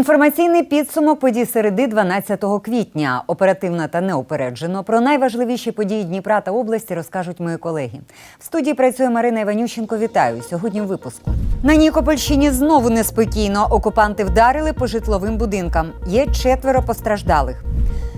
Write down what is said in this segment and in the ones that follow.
Інформаційний підсумок подій середи 12 квітня. Оперативно та неупереджено про найважливіші події Дніпра та області розкажуть мої колеги. В студії працює Марина Іванющенко. Вітаю сьогодні. У випуску на Нікопольщині знову неспокійно. Окупанти вдарили по житловим будинкам. Є четверо постраждалих.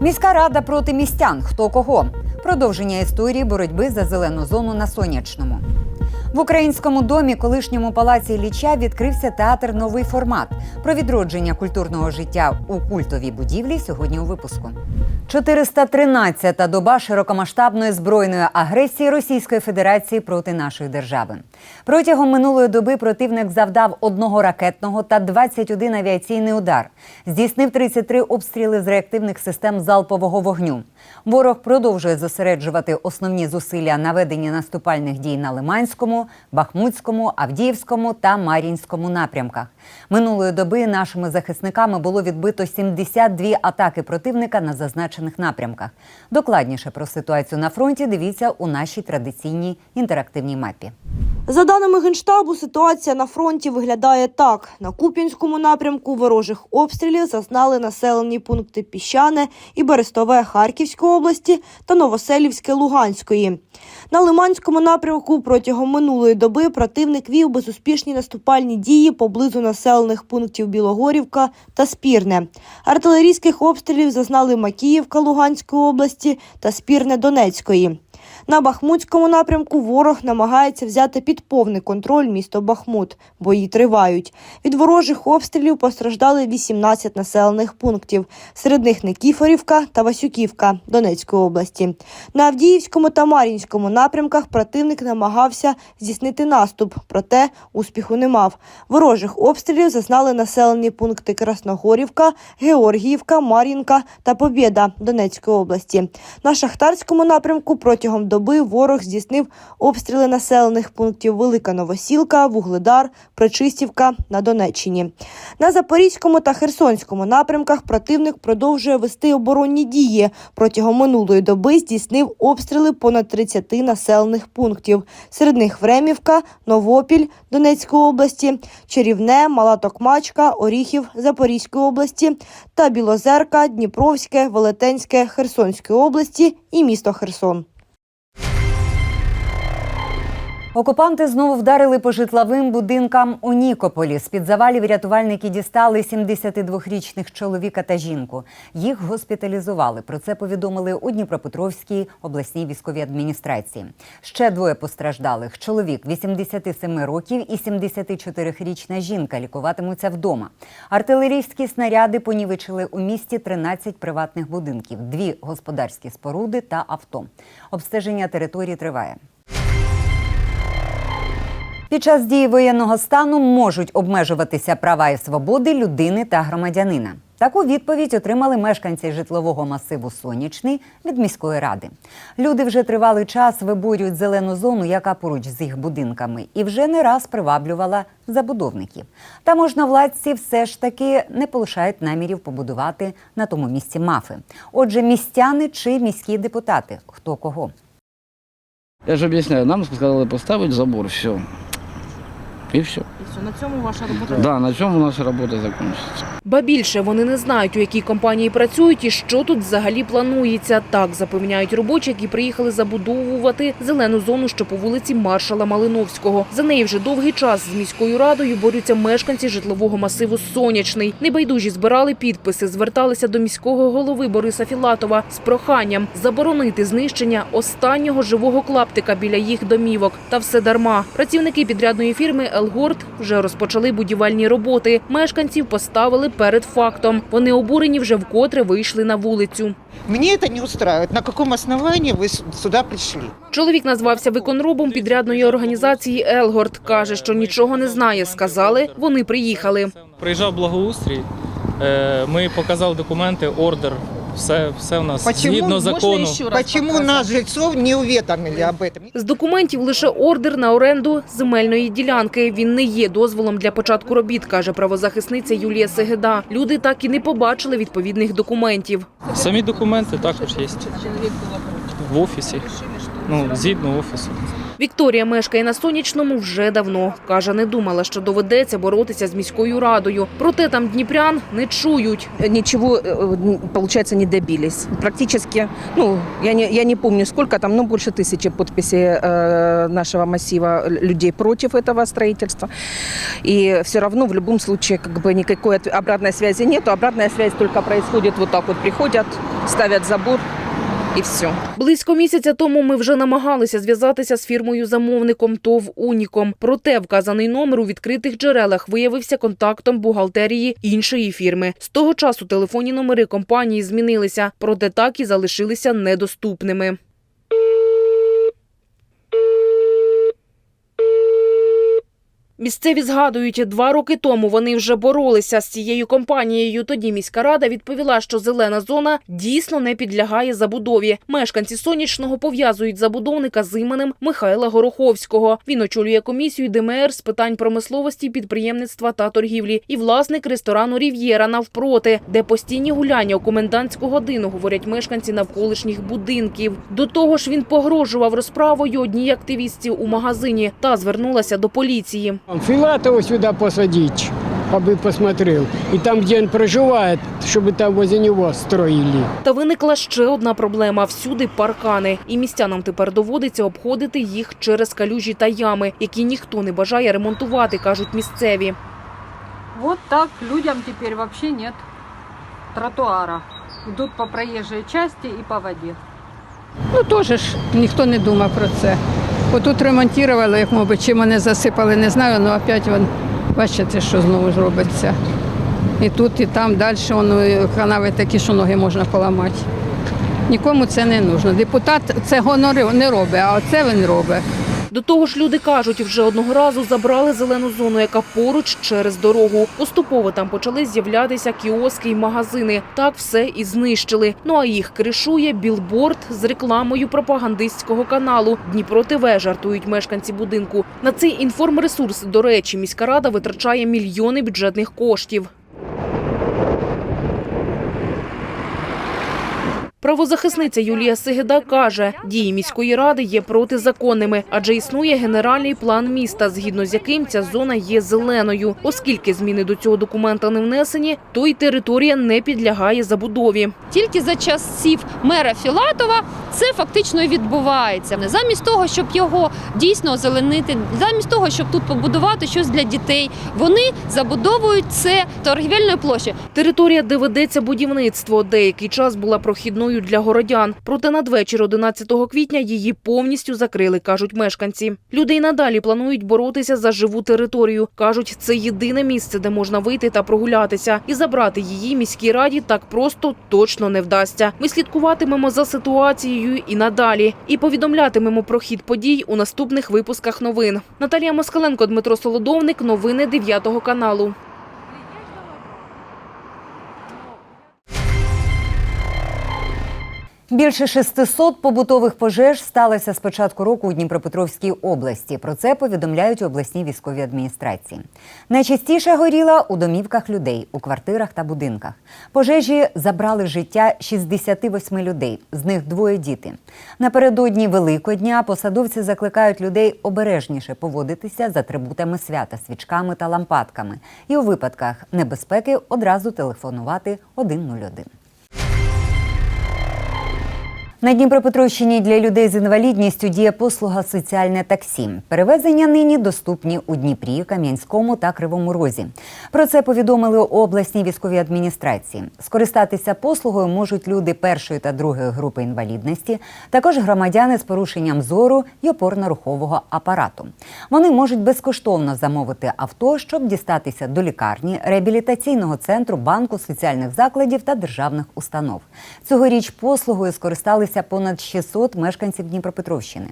Міська рада проти містян. Хто кого? Продовження історії боротьби за зелену зону на сонячному. В українському домі, колишньому палаці Ілліча, відкрився театр Новий формат про відродження культурного життя у культовій будівлі. Сьогодні у випуску. 413-та доба широкомасштабної збройної агресії Російської Федерації проти нашої держави. Протягом минулої доби противник завдав одного ракетного та 21 авіаційний удар. Здійснив 33 обстріли з реактивних систем залпового вогню. Ворог продовжує зосереджувати основні зусилля на веденні наступальних дій на Лиманському, Бахмутському, Авдіївському та Мар'їнському напрямках. Минулої доби нашими захисниками було відбито 72 атаки противника на зазначених напрямках. Докладніше про ситуацію на фронті дивіться у нашій традиційній інтерактивній мапі. За даними Генштабу, ситуація на фронті виглядає так: на Куп'янському напрямку ворожих обстрілів зазнали населені пункти Піщане і Берестове Харківської області та Новоселівське Луганської. На Лиманському напрямку протягом минулої доби противник вів безуспішні наступальні дії поблизу населених пунктів Білогорівка та Спірне. Артилерійських обстрілів зазнали Макіївка Луганської області та Спірне Донецької. На Бахмутському напрямку ворог намагається взяти під повний контроль місто Бахмут. Бої тривають. Від ворожих обстрілів постраждали 18 населених пунктів. Серед них Никіфорівка та Васюківка Донецької області. На Авдіївському та Мар'їнському напрямках противник намагався здійснити наступ, проте успіху не мав. Ворожих обстрілів зазнали населені пункти Красногорівка, Георгіївка, Мар'їнка та Побєда Донецької області. На Шахтарському напрямку протягом доби ворог здійснив обстріли населених пунктів Велика Новосілка, Вугледар, Причистівка на Донеччині. На Запорізькому та Херсонському напрямках противник продовжує вести оборонні дії. Протягом минулої доби здійснив обстріли понад 30 населених пунктів. Серед них Времівка, Новопіль Донецької області, Чарівне, Мала Токмачка, Оріхів Запорізької області та Білозерка, Дніпровське, Велетенське Херсонської області і місто Херсон. Окупанти знову вдарили по житловим будинкам у Нікополі. З під завалів рятувальники дістали 72-річних чоловіка та жінку. Їх госпіталізували. Про це повідомили у Дніпропетровській обласній військовій адміністрації. Ще двоє постраждалих: чоловік 87 років і 74-річна жінка лікуватимуться вдома. Артилерійські снаряди понівечили у місті 13 приватних будинків, дві господарські споруди та авто. Обстеження території триває. Під час дії воєнного стану можуть обмежуватися права і свободи людини та громадянина. Таку відповідь отримали мешканці житлового масиву Сонячний від міської ради. Люди вже тривалий час виборюють зелену зону, яка поруч з їх будинками, і вже не раз приваблювала забудовників. Та можновладці все ж таки не полишають намірів побудувати на тому місці мафи. Отже, містяни чи міські депутати хто кого. Я ж об'ясняю, нам сказали поставити забор, все. І все. На цьому ваша робота Да, на цьому наша робота закінчиться. Ба більше вони не знають, у якій компанії працюють і що тут взагалі планується. Так запевняють робочі, які приїхали забудовувати зелену зону, що по вулиці маршала Малиновського. За неї вже довгий час з міською радою борються мешканці житлового масиву Сонячний. Небайдужі збирали підписи, зверталися до міського голови Бориса Філатова з проханням заборонити знищення останнього живого клаптика біля їх домівок. Та все дарма. Працівники підрядної фірми Елгорд вже розпочали будівельні роботи. Мешканців поставили перед фактом. Вони обурені вже вкотре вийшли на вулицю. Мне это не устраивает. На каком основании вы с- сюда пришли? Чоловік назвався виконробом підрядної організації Елгорд. каже, що нічого не знає. Сказали, вони приїхали. Приїжджав благоустрій, е, ми показали документи, ордер, все, все в нас Почему? згідно закону. Почему нас, жильцов, не уведомили об этом? З документів лише ордер на оренду земельної ділянки. Він не є дозволом для початку робіт, каже правозахисниця Юлія Сегеда. Люди так і не побачили відповідних документів. Самі документи також є в офісі. Ну, згідно офісу. Вікторія мешкає на сонячному вже давно. каже, не думала, що доведеться боротися з міською радою. Проте там дніпрян не чують. ничего, э, получается, не добились. Практически, ну, я не, я не помню, сколько там, ну, больше тысячи подписей э, нашего массива людей против этого строительства. И все равно в любом случае, как бы никакой от- обратной связи нету. Обратная связь только происходит вот так вот. Приходят, ставят забор и все. Близько місяця тому ми вже намагалися зв'язатися з фірмою-замовником ТОВ «Уніком». Проте вказаний номер у відкритих джерелах виявився контактом бухгалтерії іншої фірми. З того часу телефонні номери компанії змінилися, проте так і залишилися недоступними. Місцеві згадують, два роки тому вони вже боролися з цією компанією. Тоді міська рада відповіла, що зелена зона дійсно не підлягає забудові. Мешканці сонячного пов'язують забудовника з іменем Михайла Гороховського. Він очолює комісію ДМР з питань промисловості, підприємництва та торгівлі і власник ресторану Рів'єра навпроти, де постійні гуляння у комендантську годину, говорять мешканці навколишніх будинків. До того ж, він погрожував розправою одній активістці у магазині та звернулася до поліції. Филатова сюда посадить, aby посмотрел. И там, где он проживает, чтобы там возле него строили. Та виникла ще одна проблема: всюди паркани, і містянам тепер доводиться обходити їх через калюжі та ями, які ніхто не бажає ремонтувати, кажуть місцеві. Вот так людям теперь вообще нет тротуара. Идут по проезжей части и по воде. Ну теж ж ніхто не думав про це. Отут ремонтували, як мабуть, чим вони засипали, не знаю, але опять вон, бачите, що знову ж робиться. І тут, і там, далі воно, канави такі, що ноги можна поламати. Нікому це не потрібно. Депутат цього не робить, а це він робить. До того ж, люди кажуть, вже одного разу забрали зелену зону, яка поруч через дорогу. Поступово там почали з'являтися кіоски й магазини. Так все і знищили. Ну а їх кришує білборд з рекламою пропагандистського каналу. Дніпро ТВ жартують мешканці будинку. На цей інформресурс, до речі, міська рада витрачає мільйони бюджетних коштів. Правозахисниця Юлія Сигида каже, дії міської ради є протизаконними, адже існує генеральний план міста, згідно з яким ця зона є зеленою. Оскільки зміни до цього документа не внесені, то й територія не підлягає забудові. Тільки за часів мера Філатова це фактично і відбувається. Замість того, щоб його дійсно озеленити, замість того, щоб тут побудувати щось для дітей, вони забудовують це торгівельною площі. Територія, де ведеться будівництво, деякий час була прохідною для городян. Проте надвечір 11 квітня її повністю закрили, кажуть мешканці. Люди й надалі планують боротися за живу територію. кажуть, це єдине місце, де можна вийти та прогулятися. І забрати її міській раді так просто точно не вдасться. Ми слідкуватимемо за ситуацією і надалі. І повідомлятимемо про хід подій у наступних випусках новин. Наталія Москаленко, Дмитро Солодовник. Новини 9 каналу. Більше 600 побутових пожеж сталося з початку року у Дніпропетровській області. Про це повідомляють у обласній військовій адміністрації. Найчастіше горіла у домівках людей, у квартирах та будинках. Пожежі забрали життя 68 людей, з них двоє діти. Напередодні Великодня посадовці закликають людей обережніше поводитися з атрибутами свята, свічками та лампадками. І у випадках небезпеки одразу телефонувати 101. На Дніпропетровщині для людей з інвалідністю діє послуга соціальне таксі. Перевезення нині доступні у Дніпрі, Кам'янському та Кривому Розі. Про це повідомили у обласній військовій адміністрації. Скористатися послугою можуть люди першої та другої групи інвалідності, також громадяни з порушенням зору і опорно-рухового апарату. Вони можуть безкоштовно замовити авто, щоб дістатися до лікарні, реабілітаційного центру, банку, соціальних закладів та державних установ. Цьогоріч послугою скористалися понад 600 мешканців Дніпропетровщини.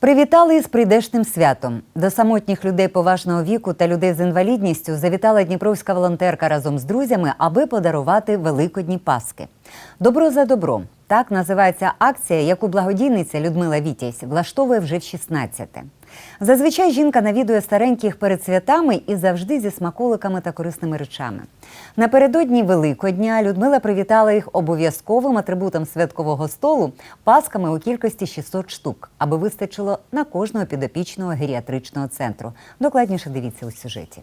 Привітали із прийдешним святом. До самотніх людей поважного віку та людей з інвалідністю завітала дніпровська волонтерка разом з друзями, аби подарувати великодні паски. Добро за добро. Так називається акція, яку благодійниця Людмила Вітязь влаштовує вже в 16-те. Зазвичай жінка навідує стареньких перед святами і завжди зі смаколиками та корисними речами. Напередодні Великодня Людмила привітала їх обов'язковим атрибутом святкового столу пасками у кількості 600 штук, аби вистачило на кожного підопічного геріатричного центру. Докладніше дивіться у сюжеті.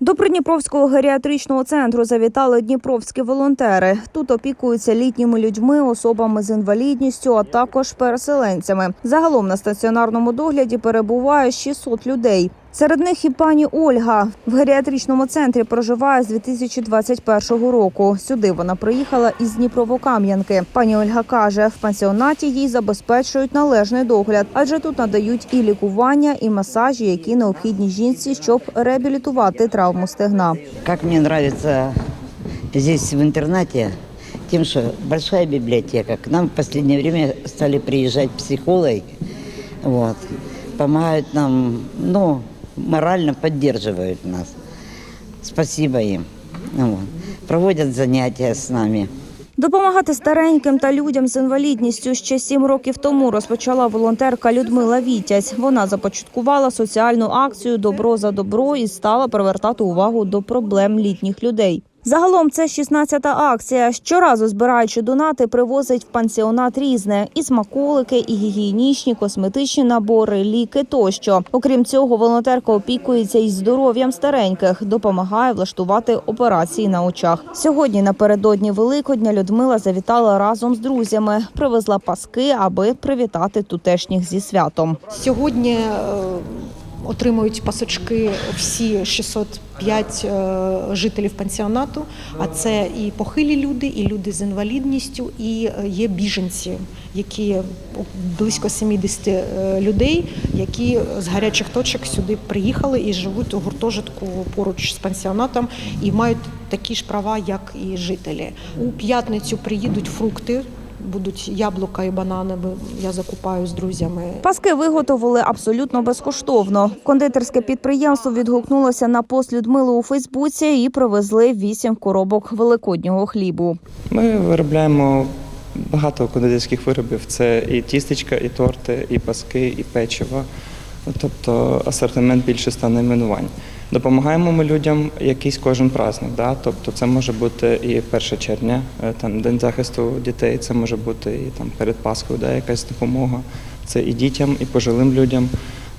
До Придніпровського геріатричного центру завітали дніпровські волонтери. Тут опікуються літніми людьми, особами з інвалідністю, а також переселенцями. Загалом на стаціонарному догляді перебуває 600 людей. Серед них і пані Ольга в геріатричному центрі проживає з 2021 року. Сюди вона приїхала із Дніпровокам'янки. Пані Ольга каже, в пансіонаті їй забезпечують належний догляд, адже тут надають і лікування, і масажі, які необхідні жінці, щоб реабілітувати травму стегна. Как мне нравится здесь в интернате, тем, что большая библиотека. К нам в последнее время стали приезжать психологи, вот, помогают нам, ну, морально поддерживают нас. Спасибо им. Вот. Проводят занятия с нами. Допомагати стареньким та людям з інвалідністю ще сім років тому розпочала волонтерка Людмила Вітязь. Вона започаткувала соціальну акцію Добро за добро і стала привертати увагу до проблем літніх людей. Загалом це 16-та акція. Щоразу збираючи донати, привозить в пансіонат різне і смаколики, і гігієнічні, косметичні набори, ліки тощо. Окрім цього, волонтерка опікується із здоров'ям стареньких, допомагає влаштувати операції на очах. Сьогодні напередодні Великодня Людмила завітала разом з друзями, привезла паски, аби привітати тутешніх зі святом. Сьогодні е, отримують пасочки всі 605 е, жителів пансіонату. А це і похилі люди, і люди з інвалідністю, і е, є біженці, які близько 70 е, людей, які з гарячих точок сюди приїхали і живуть у гуртожитку поруч з пансіонатом і мають такі ж права, як і жителі. У п'ятницю приїдуть фрукти. Будуть яблука і банани. Я закупаю з друзями. Паски виготовили абсолютно безкоштовно. Кондитерське підприємство відгукнулося на пост Людмили у Фейсбуці і привезли вісім коробок великоднього хлібу. Ми виробляємо багато кондитерських виробів. Це і тістечка, і торти, і паски, і печиво. Тобто асортимент більше стане іменувань. Допомагаємо ми людям якийсь кожен праздник. Да? Тобто це може бути і 1 червня, е, там День захисту дітей, це може бути і там перед Пасхою, да, якась допомога. Це і дітям, і пожилим людям.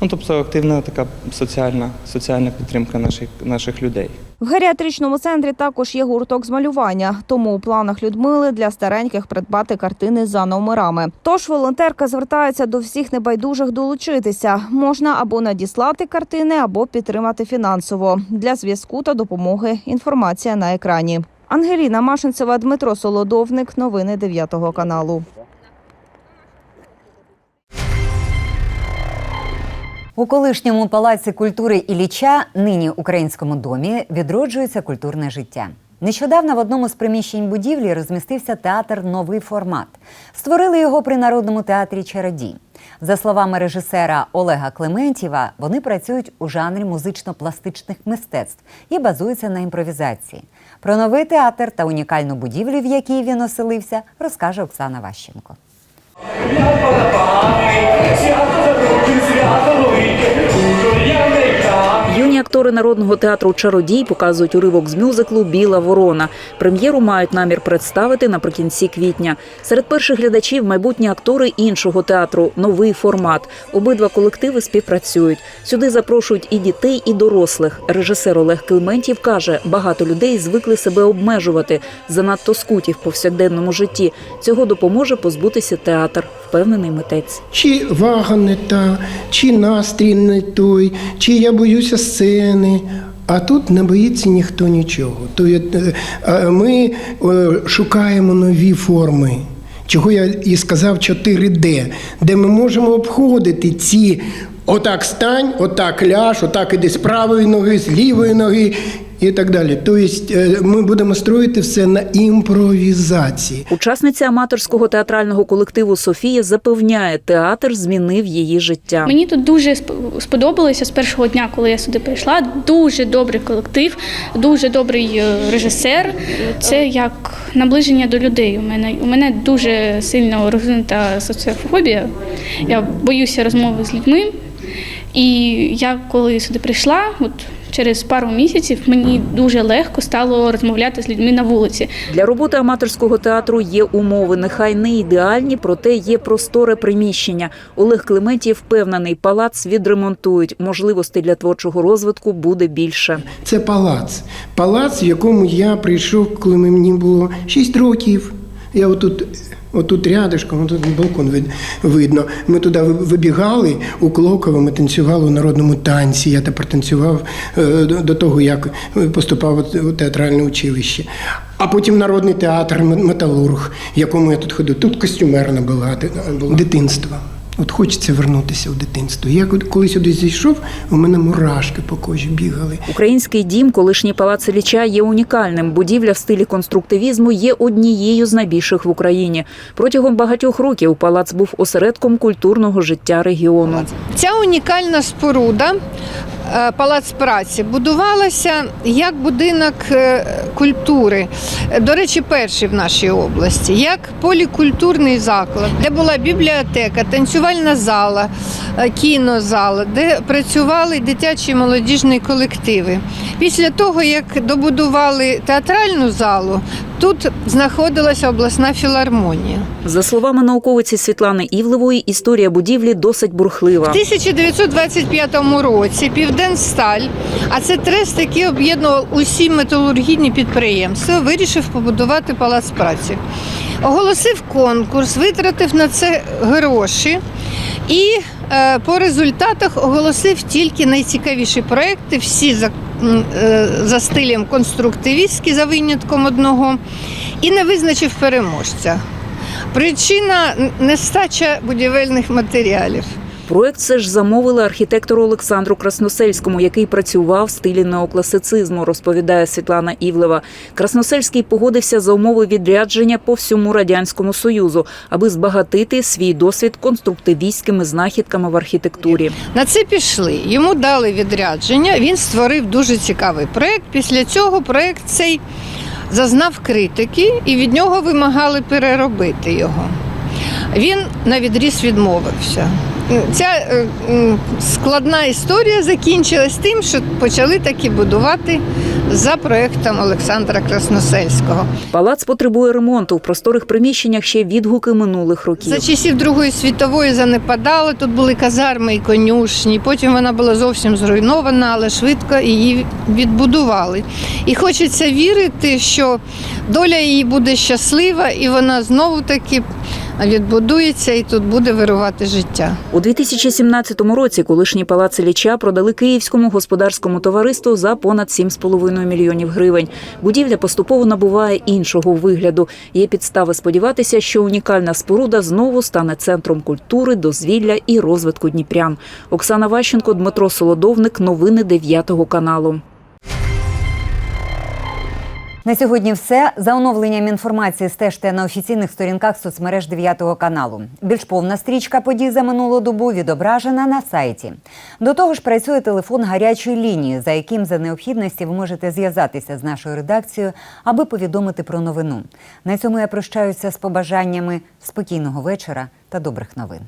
Ну тобто активна така соціальна, соціальна підтримка наших, наших людей. В геріатричному центрі також є гурток з малювання, тому у планах Людмили для стареньких придбати картини за номерами. Тож волонтерка звертається до всіх небайдужих долучитися. Можна або надіслати картини, або підтримати фінансово. Для зв'язку та допомоги інформація на екрані. Ангеліна Машинцева, Дмитро Солодовник. Новини 9 каналу. У колишньому палаці культури Ілліча, нині українському домі, відроджується культурне життя. Нещодавно в одному з приміщень будівлі розмістився театр Новий формат. Створили його при народному театрі Чародій. За словами режисера Олега Клементєва, вони працюють у жанрі музично-пластичних мистецтв і базуються на імпровізації. Про новий театр та унікальну будівлю, в якій він оселився, розкаже Оксана Ващенко. Актори народного театру Чародій показують уривок з мюзиклу Біла ворона. Прем'єру мають намір представити наприкінці квітня. Серед перших глядачів майбутні актори іншого театру новий формат. Обидва колективи співпрацюють. Сюди запрошують і дітей, і дорослих. Режисер Олег Килментів каже, багато людей звикли себе обмежувати, занадто скуті в повсякденному житті. Цього допоможе позбутися театр, впевнений митець. Чи вага не та, чи настрій не той, чи я боюся сцени. А тут не боїться ніхто нічого. Е, ми е, шукаємо нові форми. Чого я і сказав 4D, де ми можемо обходити ці отак стань, отак ляж, отак іди з правої ноги, з лівої ноги і так далі. Тобто е, ми будемо строїти все на імпровізації. Учасниця аматорського театрального колективу Софія запевняє, театр змінив її життя. Мені тут дуже сподобалося з першого дня, коли я сюди прийшла. Дуже добрий колектив, дуже добрий е, режисер. Це як наближення до людей. У мене у мене дуже сильно розвинута соціофобія. Я боюся розмови з людьми. І я коли сюди прийшла, от через пару місяців мені дуже легко стало розмовляти з людьми на вулиці. Для роботи аматорського театру є умови, нехай не ідеальні, проте є просторе приміщення. Олег Клементів впевнений, палац відремонтують. Можливостей для творчого розвитку буде більше. Це палац. Палац, в якому я прийшов, коли мені було 6 років. Я отут, отут рядышком, отут балкон вид- видно. Ми туди вибігали у Клоково, ми танцювали у народному танці. Я тепер танцював е, до того, як поступав у театральне училище. А потім народний театр Металург, в якому я тут ходив. Тут костюмерна була, дитинство. От хочеться вернутися в дитинство. Я коли сюди зійшов, у мене мурашки по кожі бігали. Український дім, колишній палац Ілліча, є унікальним. Будівля в стилі конструктивізму є однією з найбільших в Україні. Протягом багатьох років палац був осередком культурного життя регіону. Ця унікальна споруда, палац праці, будувалася як будинок е, культури. Е, До речі, перший в нашій області, як полікультурний заклад, де була бібліотека, танцювальна зала, е, кінозала, де працювали дитячі і молодіжні колективи. Після того, як добудували театральну залу, тут знаходилася обласна філармонія. За словами науковиці Світлани Івлевої, історія будівлі досить бурхлива. В 1925 році Південсталь, а це трест, який об'єднував усі металургійні підприємства, вирішив побудувати палац праці. Оголосив конкурс, витратив на це гроші і е, по результатах оголосив тільки найцікавіші проекти, всі за, е, за стилем конструктивістські, за винятком одного, і не визначив переможця. Причина нестача будівельних матеріалів. Проект все ж замовили архітектору Олександру Красносельському, який працював в стилі неокласицизму, розповідає Світлана Івлева. Красносельський погодився за умови відрядження по всьому радянському союзу, аби збагатити свій досвід конструктивістськими знахідками в архітектурі. На це пішли. Йому дали відрядження. Він створив дуже цікавий проект. Після цього проект цей зазнав критики, і від нього вимагали переробити його. Він на відріз відмовився. Ця е, складна історія закінчилась тим, що почали таки будувати за проектом Олександра Красносельського. Палац потребує ремонту. В просторих приміщеннях ще відгуки минулих років. За часів Другої світової занепадали. Тут були казарми і конюшні. Потім вона була зовсім зруйнована, але швидко її відбудували. І хочеться вірити, що доля її буде щаслива, і вона знову таки відбудується, і тут буде вирувати життя. У 2017 році колишній палац Ілліча продали Київському господарському товариству за понад 7,5 мільйонів гривень. Будівля поступово набуває іншого вигляду. Є підстави сподіватися, що унікальна споруда знову стане центром культури, дозвілля і розвитку Дніпрян. Оксана Ващенко, Дмитро Солодовник. Новини 9 каналу. На сьогодні все. За оновленням інформації стежте на офіційних сторінках соцмереж 9 каналу. Більш повна стрічка подій за минулу добу відображена на сайті. До того ж, працює телефон гарячої лінії, за яким за необхідності ви можете зв'язатися з нашою редакцією, аби повідомити про новину. На цьому я прощаюся з побажаннями спокійного вечора та добрих новин.